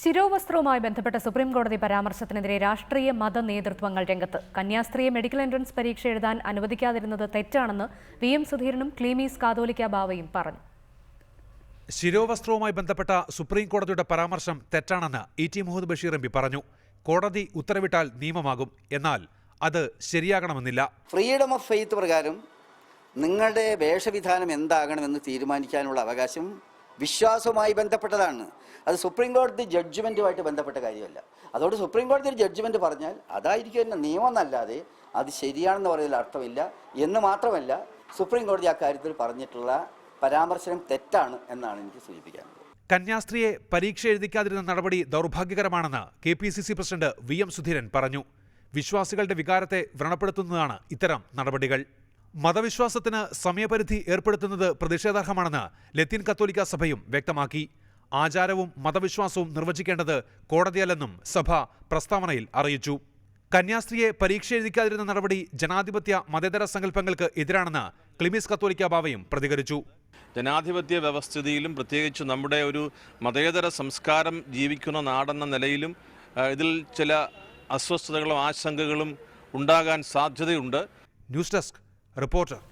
ശിരോവസ്ത്രവുമായി ബന്ധപ്പെട്ട സുപ്രീം കോടതി പരാമർശത്തിനെതിരെ രാഷ്ട്രീയ മത നേതൃത്വങ്ങൾ രംഗത്ത്. കന്യാസ്ത്രീയെ മെഡിക്കൽ എൻട്രൻസ് പരീക്ഷ എഴുതാൻ അനുവദിക്കാതിരുന്നത് തെറ്റാണെന്ന് വി എം സുധീരനും ക്ലീമീസ് കാതോലിക്ക ബാവയും പറഞ്ഞു. ശിരോവസ്ത്രവുമായി ബന്ധപ്പെട്ട സുപ്രീം കോടതിയുടെ പരാമർശം തെറ്റാണെന്ന് E T Muhammad Basheer M P പറഞ്ഞു. കോടതി ഉത്തരവിട്ടാൽ നിയമമാകും. എന്നാൽ അത് ശരിയാകണമെന്നില്ല. ഫ്രീഡം ഓഫ് ഫെയ്ത്ത് പ്രകാരം നിങ്ങളുടെ വേഷവിധാനം എന്താകണമെന്ന് തീരുമാനിക്കാനുള്ള അവകാശം വിശ്വാസവുമായി ബന്ധപ്പെട്ടതാണ്. അത് സുപ്രീം കോടതി ജഡ്ജ്മെന്റുമായിട്ട് ബന്ധപ്പെട്ട കാര്യമല്ല. അതോട് സുപ്രീം കോടതി ഒരു ജഡ്ജ്മെന്റ് പറഞ്ഞാൽ അതായിരിക്കും എന്നെ നിയമം എന്നല്ലാതെ അത് ശരിയാണെന്ന് പറയുന്നതിൽ അർത്ഥമില്ല എന്ന് മാത്രമല്ല സുപ്രീം കോടതി ആ കാര്യത്തിൽ പറഞ്ഞിട്ടുള്ള പരാമർശനം തെറ്റാണ് എന്നാണ് എനിക്ക് സൂചിപ്പിക്കാനുള്ളത്. കന്യാസ്ത്രീയെ പരീക്ഷ എഴുതിക്കാതിരുന്ന നടപടി ദൗർഭാഗ്യകരമാണെന്ന് K P C C president V M Sudheeran പറഞ്ഞു. വിശ്വാസികളുടെ വികാരത്തെ വ്രണപ്പെടുത്തുന്നതാണ് ഇത്തരം നടപടികൾ. മതവിശ്വാസത്തിന് സമയപരിധി ഏർപ്പെടുത്തുന്നത് പ്രതിഷേധാർഹമാണെന്ന് ലത്തീൻ കത്തോലിക്ക സഭയും വ്യക്തമാക്കി. ആചാരവും മതവിശ്വാസവും നിർവചിക്കേണ്ടത് കോടതിയല്ലെന്നും സഭ പ്രസ്താവനയിൽ അറിയിച്ചു. കന്യാസ്ത്രീയെ പരീക്ഷ എഴുതിക്കാതിരുന്ന നടപടി ജനാധിപത്യ മതേതര സങ്കല്പങ്ങൾക്ക് എതിരാണെന്ന് ക്ലിമിസ് കത്തോലിക്ക ബാവയും പ്രതികരിച്ചു. ജനാധിപത്യ വ്യവസ്ഥിതിയിലും പ്രത്യേകിച്ച് നമ്മുടെ ഒരു മതേതര സംസ്കാരം ജീവിക്കുന്ന നാടെന്ന നിലയിലും ഇതിൽ ചില അസ്വസ്ഥതകളും ആശങ്കകളും ഉണ്ടാകാൻ സാധ്യതയുണ്ട്. News desk reporter